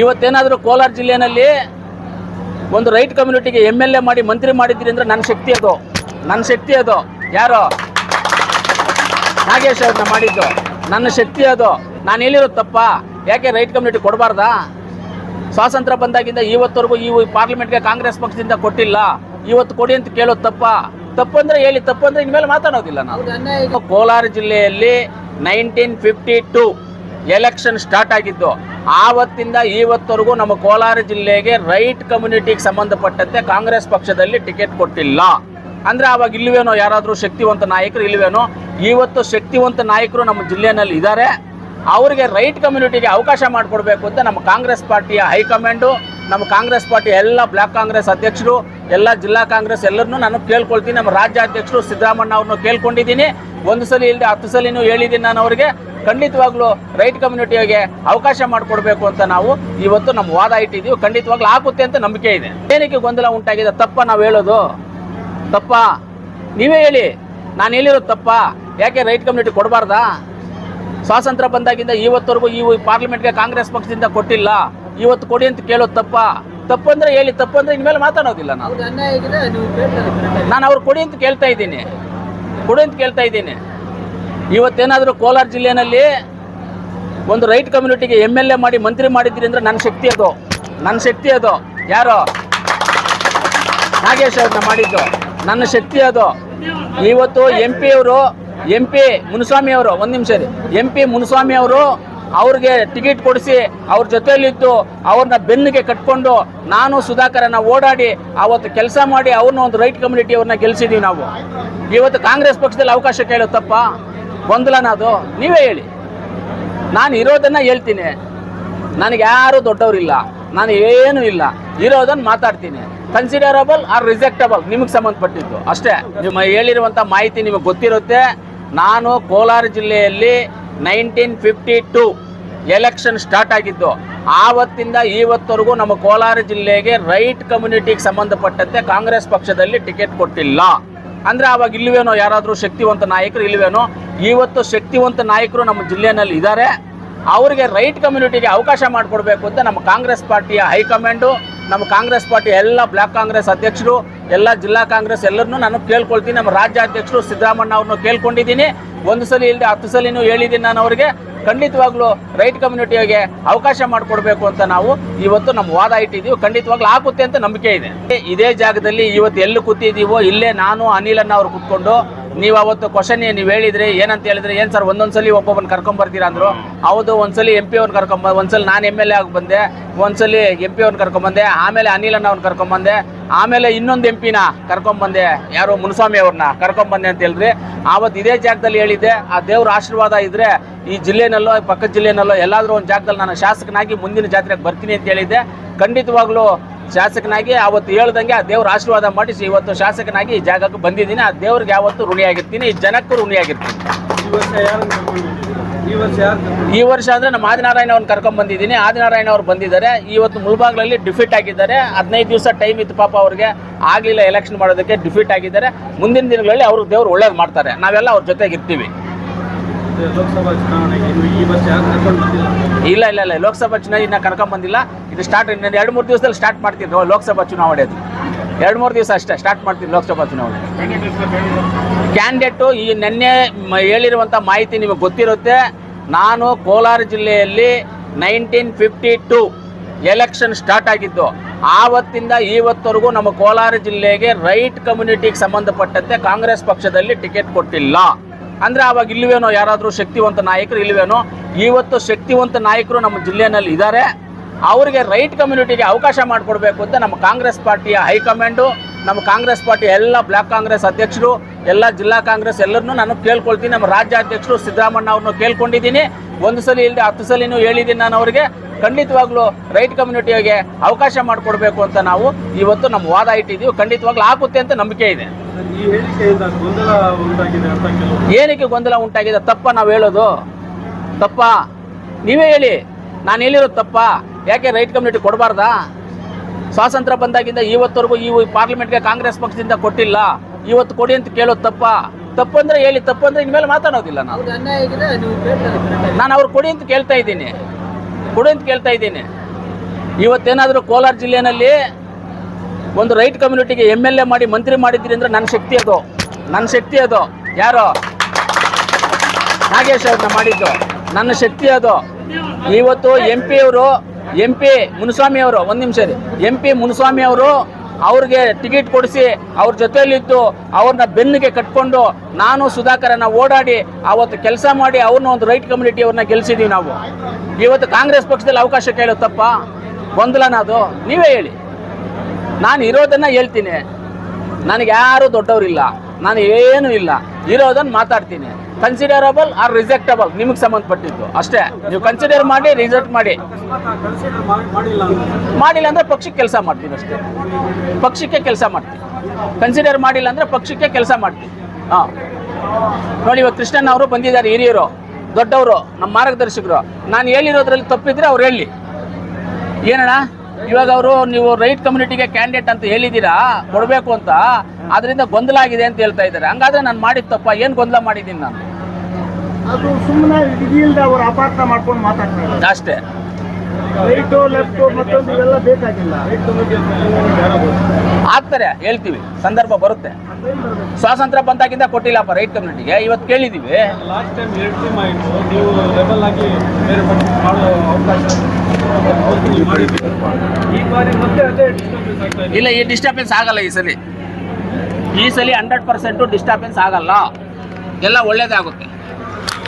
ಇವತ್ತೇನಾದರೂ ಕೋಲಾರ ಜಿಲ್ಲೆಯಲ್ಲಿ ಒಂದು ರೈಟ್ ಕಮ್ಯುನಿಟಿಗೆ ಎಂ ಎಲ್ ಎ ಮಾಡಿ ಮಂತ್ರಿ ಮಾಡಿದ್ದೀರಿ ಅಂದರೆ ನನ್ನ ಶಕ್ತಿ ಅದು. ನನ್ನ ಶಕ್ತಿ ಅದು. ಯಾರು? ನಾಗೇಶ್ ಅವ್ರನ್ನ ಮಾಡಿದ್ದು. ನನ್ನ ಶಕ್ತಿ ಅದು. ನಾನು ಹೇಳಿರೋದು ತಪ್ಪ. ಯಾಕೆ ರೈಟ್ ಕಮ್ಯುನಿಟಿ ಕೊಡಬಾರ್ದಾ? ಸ್ವಾತಂತ್ರ್ಯ ಬಂದಾಗಿಂದ ಇವತ್ತವರೆಗೂ ಈ ಪಾರ್ಲಿಮೆಂಟ್ಗೆ ಕಾಂಗ್ರೆಸ್ ಪಕ್ಷದಿಂದ ಕೊಟ್ಟಿಲ್ಲ. ಇವತ್ತು ಕೊಡಿ ಅಂತ ಕೇಳೋದು ತಪ್ಪ. ತಪ್ಪು ಅಂದರೆ ಹೇಳಿ. ತಪ್ಪು ಅಂದರೆ ಇನ್ಮೇಲೆ ಮಾತಾಡೋದಿಲ್ಲ ನಾನು. ಕೋಲಾರ ಜಿಲ್ಲೆಯಲ್ಲಿ nineteen fifty two election start ಆಗಿದ್ದು, ಆವತ್ತಿಂದ ಇವತ್ತವರೆಗೂ ನಮ್ಮ ಕೋಲಾರ ಜಿಲ್ಲೆಗೆ ರೈಟ್ ಕಮ್ಯುನಿಟಿಗೆ ಸಂಬಂಧಪಟ್ಟಂತೆ ಕಾಂಗ್ರೆಸ್ ಪಕ್ಷದಲ್ಲಿ ಟಿಕೆಟ್ ಕೊಟ್ಟಿಲ್ಲ. ಅಂದ್ರೆ ಆವಾಗ ಇಲ್ಲವೇನೋ ಯಾರಾದರೂ ಶಕ್ತಿವಂತ ನಾಯಕರು ಇಲ್ಲವೇನೋ ಇವತ್ತು ಶಕ್ತಿವಂತ ನಾಯಕರು ನಮ್ಮ ಜಿಲ್ಲೆಯಲ್ಲಿ ಇದ್ದಾರೆ ಅವರಿಗೆ ರೈಟ್ ಕಮ್ಯುನಿಟಿಗೆ ಅವಕಾಶ ಮಾಡಿಕೊಡ್ಬೇಕು ಅಂತ ನಮ್ಮ ಕಾಂಗ್ರೆಸ್ ಪಾರ್ಟಿಯ ಹೈಕಮಾಂಡು ನಮ್ಮ ಕಾಂಗ್ರೆಸ್ ಪಾರ್ಟಿ ಎಲ್ಲ ಬ್ಲಾಕ್ ಕಾಂಗ್ರೆಸ್ ಅಧ್ಯಕ್ಷರು, ಎಲ್ಲ ಜಿಲ್ಲಾ ಕಾಂಗ್ರೆಸ್ ಎಲ್ಲರನ್ನೂ ನಾನು ಕೇಳ್ಕೊಳ್ತೀನಿ. ನಮ್ಮ ರಾಜ್ಯಾಧ್ಯಕ್ಷರು ಸಿದ್ದರಾಮಣ್ಣ ಅವ್ರನ್ನು ಕೇಳ್ಕೊಂಡಿದ್ದೀನಿ. ಒಂದು ಸಲ ಇಲ್ಲದೆ ಹತ್ತು ಸಲಿನೂ ಹೇಳಿದ್ದೀನಿ ನಾನು ಅವರಿಗೆ. ಖಂಡಿತವಾಗ್ಲೂ ರೈಟ್ ಕಮ್ಯುನಿಟಿಗೆ ಅವಕಾಶ ಮಾಡಿಕೊಡ್ಬೇಕು ಅಂತ ನಾವು ಇವತ್ತು ನಮ್ಮ ವಾದ ಇಟ್ಟಿದ್ದೀವಿ. ಖಂಡಿತವಾಗ್ಲೂ ಆಗುತ್ತೆ ಅಂತ ನಂಬಿಕೆ ಇದೆ. ಏನಕ್ಕೆ ಗೊಂದಲ ಉಂಟಾಗಿದೆ? ತಪ್ಪ ನಾವು ಹೇಳೋದು. ತಪ್ಪ. ನೀವೇ ಹೇಳಿ. ನಾನು ಹೇಳಿರೋದು ತಪ್ಪ. ಯಾಕೆ ರೈಟ್ ಕಮ್ಯುನಿಟಿ ಕೊಡಬಾರ್ದಾ? ಸ್ವಾತಂತ್ರ್ಯ ಬಂದಾಗಿಂದ ಇವತ್ತವರೆಗೂ ಈ ಪಾರ್ಲಿಮೆಂಟ್ಗೆ ಕಾಂಗ್ರೆಸ್ ಪಕ್ಷದಿಂದ ಕೊಟ್ಟಿಲ್ಲ. ಇವತ್ತು ಕೊಡಿ ಅಂತ ಕೇಳೋದು ತಪ್ಪ. ತಪ್ಪು ಅಂದ್ರೆ ಹೇಳಿ ತಪ್ಪು ಅಂದ್ರೆ ಇನ್ಮೇಲೆ ಮಾತಾಡೋದಿಲ್ಲ ಕೇಳ್ತಾರೆ ನಾನು ಅವ್ರು ಕೊಡಿ ಅಂತ ಕೇಳ್ತಾ ಇದ್ದೀನಿ. ಕೊಡಿ ಅಂತ ಕೇಳ್ತಾ ಇದ್ದೀನಿ. ಇವತ್ತೇನಾದರೂ ಕೋಲಾರ ಜಿಲ್ಲೆಯಲ್ಲಿ ಒಂದು ರೈಟ್ ಕಮ್ಯುನಿಟಿಗೆ ಎಂ ಎಲ್ ಎ ಮಾಡಿ ಮಂತ್ರಿ ಮಾಡಿದ್ದೀರಿ ಅಂದ್ರೆ ನನ್ನ ಶಕ್ತಿ ಅದು. ನನ್ನ ಶಕ್ತಿ ಅದು. ಯಾರು? ನಾಗೇಶ್ ಅವ್ರನ್ನ ಮಾಡಿದ್ದು. ನನ್ನ ಶಕ್ತಿ ಅದು. ಇವತ್ತು ಎಂ ಪಿ ಅವರು ಎಂ ಪಿ ಮುನಿಸ್ವಾಮಿ ಅವರು ಒಂದು ನಿಮಿಷ ರೀ ಎಂ ಪಿ ಮುನಿಸ್ವಾಮಿ ಅವರು ಅವ್ರಿಗೆ ಟಿಕೆಟ್ ಕೊಡಿಸಿ ಅವ್ರ ಜೊತೆಯಲ್ಲಿದ್ದು ಅವ್ರನ್ನ ಬೆನ್ನಿಗೆ ಕಟ್ಕೊಂಡು ನಾನು ಸುಧಾಕರನ್ನ ಓಡಾಡಿ ಅವತ್ತು ಕೆಲಸ ಮಾಡಿ ಅವ್ರನ್ನ ಒಂದು ರೈಟ್ ಕಮ್ಯುನಿಟಿ ಅವ್ರನ್ನ ಗೆಲ್ಸಿದೀವಿ ನಾವು. ಇವತ್ತು ಕಾಂಗ್ರೆಸ್ ಪಕ್ಷದಲ್ಲಿ ಅವಕಾಶ ಕೇಳುತ್ತಪ್ಪ ತಪ್ಪ. ಗೊಂದಲನ ಅದು. ನೀವೇ ಹೇಳಿ. ನಾನು ಇರೋದನ್ನ ಹೇಳ್ತೀನಿ. ನನಗೆ ಯಾರು ದೊಡ್ಡವರಿಲ್ಲ. ನಾನು ಏನೂ ಇಲ್ಲ. ಇರೋದನ್ನ ಮಾತಾಡ್ತೀನಿ. ಕನ್ಸಿಡರಬಲ್ ಆರ್ ರಿಜೆಕ್ಟಬಲ್ ನಿಮಗೆ ಸಂಬಂಧಪಟ್ಟಿದ್ದು. ಅಷ್ಟೇ. ನಿಮ್ಮ ಹೇಳಿರುವಂಥ ಮಾಹಿತಿ ನಿಮಗೆ ಗೊತ್ತಿರುತ್ತೆ. ನಾನು ಕೋಲಾರ ಜಿಲ್ಲೆಯಲ್ಲಿ nineteen fifty two election start ಆಗಿದ್ದು, ಆವತ್ತಿಂದ ಇವತ್ತವರೆಗೂ ನಮ್ಮ ಕೋಲಾರ ಜಿಲ್ಲೆಗೆ ರೈಟ್ ಕಮ್ಯುನಿಟಿಗೆ ಸಂಬಂಧಪಟ್ಟಂತೆ ಕಾಂಗ್ರೆಸ್ ಪಕ್ಷದಲ್ಲಿ ಟಿಕೆಟ್ ಕೊಟ್ಟಿಲ್ಲ. ಅಂದ್ರೆ ಆವಾಗ ಇಲ್ವೇನೋ ಯಾರಾದರೂ ಶಕ್ತಿವಂತ ನಾಯಕರು ಇಲ್ಲವೇನೋ ಇವತ್ತು ಶಕ್ತಿವಂತ ನಾಯಕರು ನಮ್ಮ ಜಿಲ್ಲೆಯಲ್ಲಿ ಇದ್ದಾರೆ ಅವರಿಗೆ ರೈಟ್ ಕಮ್ಯುನಿಟಿಗೆ ಅವಕಾಶ ಮಾಡಿಕೊಡ್ಬೇಕು ಅಂತ ನಮ್ಮ ಕಾಂಗ್ರೆಸ್ ಪಾರ್ಟಿಯ ಹೈಕಮಾಂಡು, ನಮ್ಮ ಕಾಂಗ್ರೆಸ್ ಪಾರ್ಟಿ ಎಲ್ಲ ಬ್ಲಾಕ್ ಕಾಂಗ್ರೆಸ್ ಅಧ್ಯಕ್ಷರು, ಎಲ್ಲ ಜಿಲ್ಲಾ ಕಾಂಗ್ರೆಸ್ ಎಲ್ಲರನ್ನೂ ನಾನು ಕೇಳ್ಕೊಳ್ತೀನಿ. ನಮ್ಮ ರಾಜ್ಯಾಧ್ಯಕ್ಷರು ಸಿದ್ದರಾಮಣ್ಣ ಅವ್ರನ್ನು ಕೇಳ್ಕೊಂಡಿದ್ದೀನಿ. ಒಂದು ಸಲ ಇಲ್ಲದೆ ಹತ್ತು ಸಲಿನೂ ಹೇಳಿದ್ದೀನಿ ನಾನು ಅವರಿಗೆ. ಖಂಡಿತವಾಗ್ಲೂ ರೈಟ್ ಕಮ್ಯುನಿಟಿಗೆ ಅವಕಾಶ ಮಾಡಿಕೊಡ್ಬೇಕು ಅಂತ ನಾವು ಇವತ್ತು ನಮ್ಮ ವಾದ ಇಟ್ಟಿದ್ದೀವಿ. ಖಂಡಿತವಾಗ್ಲೂ ಆಗುತ್ತೆ ಅಂತ ನಂಬಿಕೆ ಇದೆ. ಇದೇ ಜಾಗದಲ್ಲಿ ಇವತ್ತು ಎಲ್ಲಿ ಕೂತಿದ್ದೀವೋ, ಇಲ್ಲೇ ನಾನು ಅನಿಲನ್ನ ಅವ್ರು ಕುತ್ಕೊಂಡು ನೀವು ಅವತ್ತು ಕ್ವಶನ್ ನೀವು ಹೇಳಿದ್ರಿ, ಏನಂತ ಹೇಳಿದ್ರೆ, ಏನು ಸರ್, ಒಂದೊಂದ್ಸಲಿ ಒಬ್ಬೊಬ್ಬನ ಕರ್ಕೊಂಬರ್ತೀರಾ ಅಂದ್ರು. ಹೌದು, ಒಂದ್ಸಲಿ ಎಂ ಪಿ ಅವ್ರನ್ನ ಕರ್ಕೊಂಬ, ಒಂದ್ಸಲಿ ನಾನು ಎಂ ಎಲ್ ಎ ಆಗಿ ಬಂದೆ, ಒಂದ್ಸಲಿ ಎಂ ಪಿ ಅವ್ರನ್ನ ಕರ್ಕೊಂಬಂದೆ, ಆಮೇಲೆ ಅನಿಲನ್ನ ಅವ್ನ ಕರ್ಕೊಂಬಂದೆ. ಆಮೇಲೆ ಇನ್ನೊಂದು ಎಂ ಪಿನ ಕರ್ಕೊಂಬಂದೆ ಯಾರು ಮುನಸ್ವಾಮಿ ಅವ್ರನ್ನ ಕರ್ಕೊಂಬಂದೆ ಅಂತ ಹೇಳಿದ್ರಿ ಆವತ್ತು ಇದೇ ಜಾಗದಲ್ಲಿ ಹೇಳಿದ್ದೆ, ಆ ದೇವ್ರ ಆಶೀರ್ವಾದ ಇದ್ರೆ ಈ ಜಿಲ್ಲೆನಲ್ಲೋ ಪಕ್ಕದ ಜಿಲ್ಲೆನಲ್ಲೋ ಎಲ್ಲಾದರೂ ಒಂದು ಜಾಗದಲ್ಲಿ ನಾನು ಶಾಸಕನಾಗಿ ಮುಂದಿನ ಜಾತ್ರೆಗೆ ಬರ್ತೀನಿ ಅಂತ ಹೇಳಿದ್ದೆ. ಖಂಡಿತವಾಗ್ಲೂ ಶಾಸಕನಾಗಿ ಅವತ್ತು ಹೇಳ್ದಂಗೆ ಆ ದೇವ್ರ ಆಶೀರ್ವಾದ ಮಾಡಿಸಿ ಇವತ್ತು ಶಾಸಕನಾಗಿ ಈ ಜಾಗಕ್ಕೆ ಬಂದಿದ್ದೀನಿ. ಆ ದೇವ್ರಿಗೆ ಯಾವತ್ತು ಋಣಿಯಾಗಿರ್ತೀನಿ ಜನಕ್ಕೂ ಋಣಿಯಾಗಿರ್ತೀನಿ. ಈ ವರ್ಷ ಅಂದ್ರೆ ನಮ್ಮ ಆದಿನಾರಾಯಣ ಅವ್ರನ್ನ ಕರ್ಕೊಂಡ್ ಬಂದಿದ್ದೀನಿ. ಆದಿನಾರಾಯಣ ಅವ್ರು ಬಂದಿದ್ದಾರೆ. ಇವತ್ತು ಮುಳ್ಬಾಗ್ಲಲ್ಲಿ ಡಿಫೀಟ್ ಆಗಿದ್ದಾರೆ. ಹದಿನೈದು ದಿವಸ ಟೈಮ್ ಇತ್ತು ಪಾಪ ಅವ್ರಿಗೆ ಆಗ್ಲಿಲ್ಲ ಎಲೆಕ್ಷನ್ ಮಾಡೋದಕ್ಕೆ ಡಿಫೀಟ್ ಆಗಿದ್ದಾರೆ. ಮುಂದಿನ ದಿನಗಳಲ್ಲಿ ಅವ್ರಿಗೆ ದೇವ್ರು ಒಳ್ಳೇದು ಮಾಡ್ತಾರೆ. ನಾವೆಲ್ಲ ಅವ್ರ ಜೊತೆಗೆ ಇರ್ತೀವಿ. ಇಲ್ಲ ಇಲ್ಲ ಇಲ್ಲ. ಲೋಕಸಭಾ ಚುನಾವಣೆ ಇನ್ನ ಕರ್ಕೊಂಡ್ ಬಂದಿಲ್ಲ. ಇದು ಸ್ಟಾರ್ಟ್ ಇನ್ನೊಂದು ಎರಡು ಮೂರು ದಿವಸದಲ್ಲಿ ಸ್ಟಾರ್ಟ್ ಮಾಡ್ತೀವಿ ಲೋಕಸಭಾ ಚುನಾವಣೆ ಅದು. ಎರಡು ಮೂರು ದಿವಸ ಅಷ್ಟೇ ಸ್ಟಾರ್ಟ್ ಮಾಡ್ತೀವಿ ಲೋಕಸಭಾ ಚುನಾವಣೆ. ಕ್ಯಾಂಡಿಡೇಟು ಈ ನಿನ್ನೆ ಹೇಳಿರುವಂಥ ಮಾಹಿತಿ ನಿಮಗೆ ಗೊತ್ತಿರುತ್ತೆ. ನಾನು ಕೋಲಾರ ಜಿಲ್ಲೆಯಲ್ಲಿ nineteen fifty two election start ಆಗಿದ್ದು, ಆವತ್ತಿಂದ ಇವತ್ತವರೆಗೂ ನಮ್ಮ ಕೋಲಾರ ಜಿಲ್ಲೆಗೆ ರೈಟ್ ಕಮ್ಯುನಿಟಿಗೆ ಸಂಬಂಧಪಟ್ಟಂತೆ ಕಾಂಗ್ರೆಸ್ ಪಕ್ಷದಲ್ಲಿ ಟಿಕೆಟ್ ಕೊಟ್ಟಿಲ್ಲ. ಅಂದ್ರೆ ಆವಾಗ ಇಲ್ವೇನೋ ಯಾರಾದರೂ ಶಕ್ತಿವಂತ ನಾಯಕರು ಇಲ್ಲವೇನೋ ಇವತ್ತು ಶಕ್ತಿವಂತ ನಾಯಕರು ನಮ್ಮ ಜಿಲ್ಲೆಯಲ್ಲಿ ಇದ್ದಾರೆ ಅವರಿಗೆ ರೈಟ್ ಕಮ್ಯುನಿಟಿಗೆ ಅವಕಾಶ ಮಾಡಿಕೊಡ್ಬೇಕು ಅಂತ ನಮ್ಮ ಕಾಂಗ್ರೆಸ್ ಪಾರ್ಟಿಯ ಹೈಕಮಾಂಡು ನಮ್ಮ ಕಾಂಗ್ರೆಸ್ ಪಾರ್ಟಿ ಎಲ್ಲ ಬ್ಲಾಕ್ ಕಾಂಗ್ರೆಸ್ ಅಧ್ಯಕ್ಷರು, ಎಲ್ಲ ಜಿಲ್ಲಾ ಕಾಂಗ್ರೆಸ್ ಎಲ್ಲರನ್ನೂ ನಾನು ಕೇಳ್ಕೊಳ್ತೀನಿ. ನಮ್ಮ ರಾಜ್ಯಾಧ್ಯಕ್ಷರು ಸಿದ್ದರಾಮಣ್ಣ ಅವ್ರನ್ನು ಕೇಳ್ಕೊಂಡಿದ್ದೀನಿ. ಒಂದು ಸಲ ಇಲ್ಲದೆ ಹತ್ತು ಸಲಿನೂ ಹೇಳಿದ್ದೀನಿ ನಾನು ಅವರಿಗೆ. ಖಂಡಿತವಾಗ್ಲೂ ರೈಟ್ ಕಮ್ಯುನಿಟಿಗೆ ಅವಕಾಶ ಮಾಡಿಕೊಡ್ಬೇಕು ಅಂತ ನಾವು ಇವತ್ತು ನಮ್ಮ ವಾದ ಇಟ್ಟಿದ್ದೀವಿ. ಖಂಡಿತವಾಗ್ಲೂ ಆಗುತ್ತೆ ಅಂತ ನಂಬಿಕೆ ಇದೆ. ಏನಕ್ಕೆ ಗೊಂದಲ ಉಂಟಾಗಿದೆ? ತಪ್ಪ ನಾವು ಹೇಳೋದು. ತಪ್ಪ. ನೀವೇ ಹೇಳಿ. ನಾನು ಹೇಳಿರೋದು ತಪ್ಪ. ಯಾಕೆ ರೈಟ್ ಕಮ್ಯುನಿಟಿ ಕೊಡಬಾರ್ದಾ? ಸ್ವಾತಂತ್ರ್ಯ ಬಂದಾಗಿಂದ ಇವತ್ತವರೆಗೂ ಈ ಪಾರ್ಲಿಮೆಂಟ್ಗೆ ಕಾಂಗ್ರೆಸ್ ಪಕ್ಷದಿಂದ ಕೊಟ್ಟಿಲ್ಲ. ಇವತ್ತು ಕೊಡಿ ಅಂತ ಕೇಳೋದು ತಪ್ಪ. ತಪ್ಪು ಅಂದ್ರೆ ಹೇಳಿ ತಪ್ಪು ಅಂದ್ರೆ ಇನ್ಮೇಲೆ ಮಾತಾಡೋದಿಲ್ಲ ನಾನು. ನಾನು ಅವ್ರು ಕೊಡಿ ಅಂತ ಕೇಳ್ತಾ ಇದ್ದೀನಿ. ಕೊಡಿ ಅಂತ ಕೇಳ್ತಾ ಇದ್ದೀನಿ. ಇವತ್ತೇನಾದರೂ ಕೋಲಾರ ಜಿಲ್ಲೆಯಲ್ಲಿ ಒಂದು ರೈಟ್ ಕಮ್ಯುನಿಟಿಗೆ ಎಂ ಎಲ್ ಎ ಮಾಡಿ ಮಂತ್ರಿ ಮಾಡಿದ್ರಿ ಅಂದ್ರೆ ನನ್ನ ಶಕ್ತಿ ಅದು. ನನ್ನ ಶಕ್ತಿ ಅದು. ಯಾರು? ನಾಗೇಶ್ ಅವ್ರನ್ನ ಮಾಡಿದ್ದು. ನನ್ನ ಶಕ್ತಿ ಅದು. ಇವತ್ತು ಎಂ ಪಿ ಅವರು ಎಂ ಪಿ ಮುನಿಸ್ವಾಮಿ ಅವರು, ಒಂದು ನಿಮಿಷ ರೀ ಎಂ ಪಿ ಮುನಿಸ್ವಾಮಿ ಅವರು ಅವ್ರಿಗೆ ಟಿಕೆಟ್ ಕೊಡಿಸಿ ಅವ್ರ ಜೊತೆಯಲ್ಲಿದ್ದು ಅವ್ರನ್ನ ಬೆನ್ನಿಗೆ ಕಟ್ಕೊಂಡು ನಾನು ಸುಧಾಕರನ್ನ ಓಡಾಡಿ ಅವತ್ತು ಕೆಲಸ ಮಾಡಿ ಅವ್ರನ್ನ ಒಂದು ರೈಟ್ ಕಮ್ಯುನಿಟಿ ಅವ್ರನ್ನ ಗೆಲ್ಸಿದೀವಿ ನಾವು. ಇವತ್ತು ಕಾಂಗ್ರೆಸ್ ಪಕ್ಷದಲ್ಲಿ ಅವಕಾಶ ಕೇಳುತ್ತಪ್ಪ ತಪ್ಪ? ಗೊಂದಲನ ಅದು? ನೀವೇ ಹೇಳಿ. ನಾನು ಇರೋದನ್ನ ಹೇಳ್ತೀನಿ. ನನಗೆ ಯಾರು ದೊಡ್ಡವರಿಲ್ಲ. ನಾನು ಏನೂ ಇಲ್ಲ. ಇರೋದನ್ನ ಮಾತಾಡ್ತೀನಿ. ಕನ್ಸಿಡರಬಲ್ ಆರ್ ರಿಜೆಕ್ಟಬಲ್ ನಿಮಗೆ ಸಂಬಂಧಪಟ್ಟಿದ್ದು. ಅಷ್ಟೇ. ನೀವು ಕನ್ಸಿಡರ್ ಮಾಡಿ ರಿಜೆಕ್ಟ್ ಮಾಡಿ. ಮಾಡಿಲ್ಲ ಅಂದ್ರೆ ಪಕ್ಷಕ್ಕೆ ಕೆಲಸ ಮಾಡ್ತೀನಿ ಅಷ್ಟೇ. ಪಕ್ಷಕ್ಕೆ ಕೆಲಸ ಮಾಡ್ತೀನಿ ಕನ್ಸಿಡರ್ ಮಾಡಿಲ್ಲ ಅಂದ್ರೆ ಪಕ್ಷಕ್ಕೆ ಕೆಲಸ ಮಾಡ್ತೀನಿ ಹಾಂ. ನೋಡಿ, ಇವಾಗ ಕೃಷ್ಣನ್ ಅವರು ಬಂದಿದ್ದಾರೆ, ಹಿರಿಯರು, ದೊಡ್ಡವರು, ನಮ್ಮ ಮಾರ್ಗದರ್ಶಕರು. ನಾನು ಹೇಳಿರೋದ್ರಲ್ಲಿ ತಪ್ಪಿದ್ರೆ ಅವ್ರು ಹೇಳಿ. ಏನಣ್ಣ? ಇವಾಗ ಅವರು ನೀವು ರೈಟ್ ಕಮ್ಯುನಿಟಿಗೆ ಕ್ಯಾಂಡಿಡೇಟ್ ಅಂತ ಹೇಳಿದ್ದೀರಾ? ಕೊಡಬೇಕು ಅಂತ. ಅದರಿಂದ ಗೊಂದಲ ಆಗಿದೆ ಅಂತ ಹೇಳ್ತಾ ಇದ್ದಾರೆ. ಹಂಗಾದ್ರೆ ನಾನು ಮಾಡಿದ ತಪ್ಪ? ಏನು ಗೊಂದಲ ಮಾಡಿದ್ದೀನಿ ನಾನು? ಅದು ಸುಮ್ಮನೆ ಇದಿಲ್ದೆ ಅವರು ಅಪಾರ್ಥ ಮಾಡ್ಕೊಂಡು ಮಾತಾಡ್ತಾರೆ. ಅಷ್ಟೇ. ರೈಟು ಲೆಫ್ಟು ಮತ್ತೊಂದು ಇವೆಲ್ಲ ಬೇಕಾಗಿಲ್ಲ. ಆಗ್ತಾರೆ ಹೇಳ್ತೀವಿ. ಸಂದರ್ಭ ಬರುತ್ತೆ. ಸ್ವಾತಂತ್ರ್ಯ ಬಂದಾಗಿಂದ ಕೊಟ್ಟಿಲ್ಲಪ್ಪ ರೈಟ್ ಕಮ್ಯುನಿಟಿಗೆ. ಇವತ್ತು ಕೇಳಿದ್ದೀವಿ ಲಾಸ್ಟ್ ಟೈಮ್ ಎರಡು ಟೀಮ್ ಆಯಿತು ನೀವು ಲೆವೆಲ್ ಆಗಿ ಬೇರೆ ಮಾಡೋ ಅವಕಾಶ ಈ ಬಾರಿ ಮತ್ತೆ ಅದೇ ಡಿಸ್ಟರ್ಬೆನ್ಸ್ ಆಗ್ತಾ ಇಲ್ಲ ಈ ಡಿಸ್ಟರ್ಬೆನ್ಸ್ ಆಗಲ್ಲ ಈ ಸಲ. ಈ ಸಲ ಹಂಡ್ರೆಡ್ ಪರ್ಸೆಂಟು ಡಿಸ್ಟರ್ಬೆನ್ಸ್ ಆಗಲ್ಲ. ಎಲ್ಲ ಒಳ್ಳೇದೇ ಆಗುತ್ತೆ.